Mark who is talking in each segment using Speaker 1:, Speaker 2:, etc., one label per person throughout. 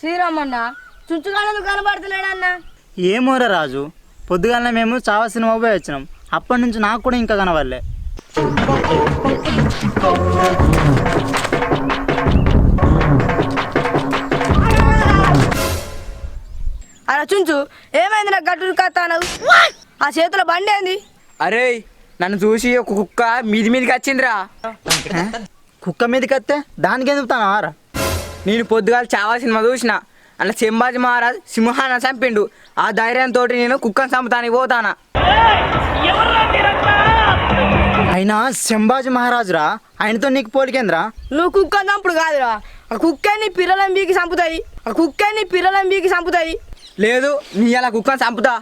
Speaker 1: శ్రీరామన్న చుచ్చుగానే కనబడతలేడన్న.
Speaker 2: ఏమోరా రాజు పొద్దుగాలనే మేము చావా సినిమా పోయి వచ్చినాం. అప్పటి నుంచి నాకు కూడా ఇంకా కనవల్లే
Speaker 1: అలా చుంచు ఏమైంది నాకు గట్టు కత్తాను ఆ చేతుల బండి ఏంది?
Speaker 3: అరే నన్ను చూసి ఒక కుక్క మీది మీదకి వచ్చిందిరా.
Speaker 2: కుక్క మీదకి వస్తే దానికి ఎందుకు తానవారా?
Speaker 3: నేను పొద్దుగాల చావా సినిమా చూసిన. అలా చెంబాజీ మహారాజ్ సింహాన్ని చంపిండు. ఆ ధైర్యంతో నేను కుక్కను చంపుతానికి పోతానా.
Speaker 2: అయినా శంభాజీ మహారాజురా ఆయనతో నీకు పోలికేంద్రా?
Speaker 1: నువ్వు కుక్క చంపుడు కాదురా. ఆ కుక్క నీ పిల్లలం బీకి చంపుతాయి. ఆ కుక్క నీ పిల్లలం బీకి చంపుతాయి.
Speaker 3: లేదు నీ అలా కుక్కను చంపుతా.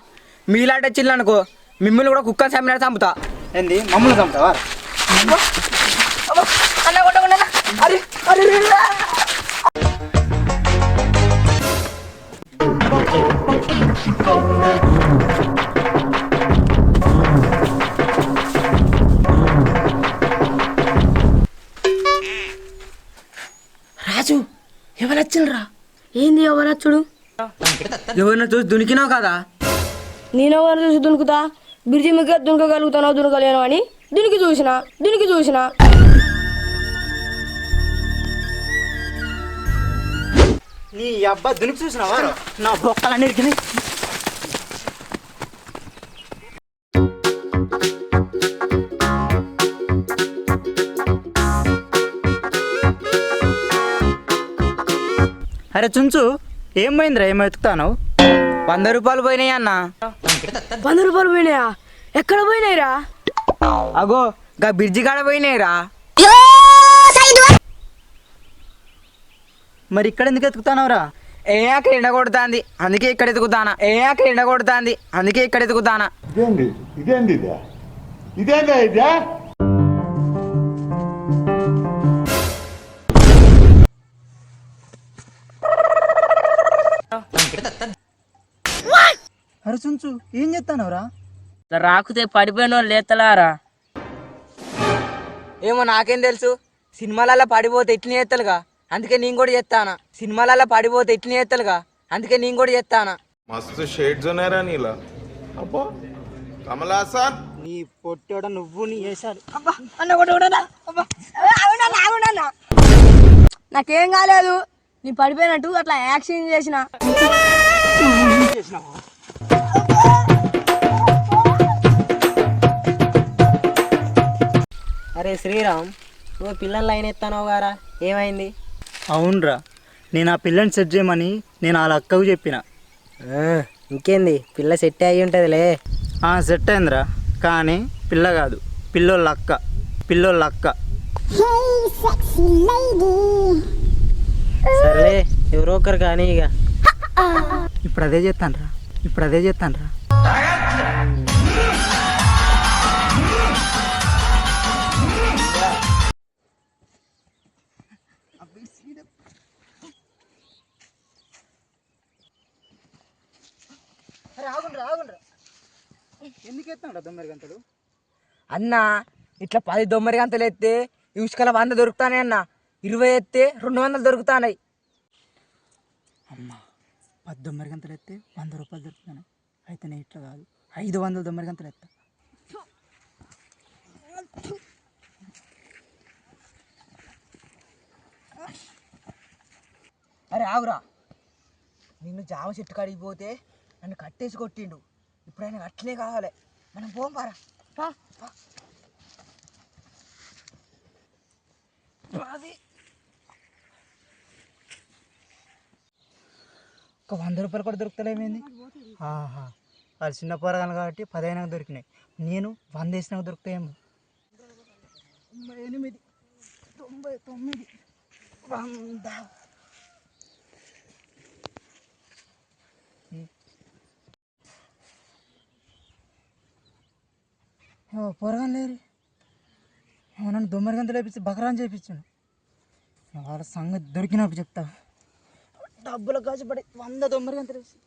Speaker 3: మీలాంటి చిల్లనుకో మిమ్మల్ని కూడా కుక్కను చంపినట్టు చంపుతా.
Speaker 2: ఏంది? మమ్మల్ని చంపుతావా?
Speaker 1: అన్న కొట్టకుండా అరే అరే.
Speaker 3: రాజు ఎవరు వచ్చిండ్రా
Speaker 1: ఏంది ఎవరచ్చుడు?
Speaker 3: ఎవరిని చూసి దునికినావు కదా?
Speaker 1: నేనెవరు చూసి దునుకుతా? బిర్జి మీద దునకగలుగుతానో దునకలేను అని దీనికి చూసిన దీనికి చూసిన.
Speaker 2: నీ అబ్బా దునికి చూసినావా? నా బొక్కలన్నిటికి అరే చుంచు ఏం పోయిందిరా? ఏం వెతుకుతాను
Speaker 3: వంద రూపాయలు పోయినాయి అన్న.
Speaker 1: వంద రూపాయలు పోయినాయా? ఎక్కడ పోయినాయిరా?
Speaker 3: అగో గా బ్రిడ్జి కాడ పోయినాయిరా.
Speaker 2: మరి ఇక్కడ ఎందుకు ఎతుకుతానవరా
Speaker 3: ఏ అక్కడ ఎండ కొడుతుంది. అందుకే ఇక్కడ ఎతుకుతానా ఏ అక్కడ ఎండ కొడుతుంది. అందుకే ఇక్కడ ఎతుకుతానా
Speaker 4: ఇదేంది? ఇదేంది ఇదే? ఇదేందా
Speaker 2: అరే చుంచు ఏం చెప్తానవరా
Speaker 5: రాకుతే పడిపోయిన లేతలారా
Speaker 3: ఏమో నాకేం తెలుసు. సినిమాలలో పడిపోతే ఎట్లు చేస్తాలుగా అందుకే నేను కూడా చెప్తానా సినిమాలలో పడిపోతే ఎట్లు చేస్తాలుగా అందుకే నేను కూడా చెప్తానా
Speaker 6: మస్తు షేడ్స్ ఉన్నారా నీలా. అబ్బా కమలాసన్
Speaker 2: నీ పొట్టోడ నువ్వు నీ చేశారు అన్న
Speaker 1: నాకేం కాలేదు. నీ పడిపోయినట్టు అట్లా యాక్షన్ చేసిన.
Speaker 5: అరే శ్రీరామ్ నువ్వు పిల్లలు లైన్ ఎత్తానవు గారా? ఏమైంది?
Speaker 2: అవునరా నేను ఆ పిల్లని సెట్ చేయమని నేను వాళ్ళ అక్కకు చెప్పిన.
Speaker 5: ఇంకేంది? పిల్ల సెట్ అయ్యి ఉంటుందిలే.
Speaker 2: ఆ సెట్ అయిందిరా కానీ పిల్ల కాదు పిల్లోళ్ళ అక్క పిల్లోళ్ళ అక్క.
Speaker 5: సర్లే ఎవరో ఒకరు కానీ ఇక.
Speaker 2: ఇప్పుడు అదే చేస్తానరా. ఇప్పుడు అదే ఎందుకు ఎత్తాడు గంటలు
Speaker 3: అన్న ఇట్లా పది దొమ్మరి గంటలు ఎత్తే ఇసుకల వంద దొరుకుతానే అన్న. ఇరవై ఎత్తే రెండు వందలు దొరుకుతానాయి
Speaker 2: పది దొమ్మరి గంటలు ఎత్తే వంద రూపాయలు దొరుకుతాను అయితే నేను ఇట్లా కాదు. ఐదు వందల దొమ్మరి గంటలు ఎత్తా.
Speaker 3: అరే ఆగురా. నిన్ను జామ చెట్టు కాడికి పోతే నన్ను కట్టేసి కొట్టిండు. ఇప్పుడు ఆయన అట్లే కావాలి. మనం పోం పారా. పా, పా. అది
Speaker 2: ఒక వంద రూపాయలు కూడా దొరుకుతలేమేంది ఆహా. వాళ్ళు చిన్న పోరగాను కాబట్టి పదైనాక దొరికినాయి. నేను వంద వేసినాక దొరుకుతాయేమో. తొంభై ఎనిమిది. తొంభై తొమ్మిది. వంద. పొరగాను లేరు? నన్ను దొమ్మరి గంతలు వేపించి బకరాన్ చేయించాను వాళ్ళ సంగతి దొరికినప్పుడు చెప్తా. డబ్బులు కాచిపడి వంద తొమ్మిది అంత వేసి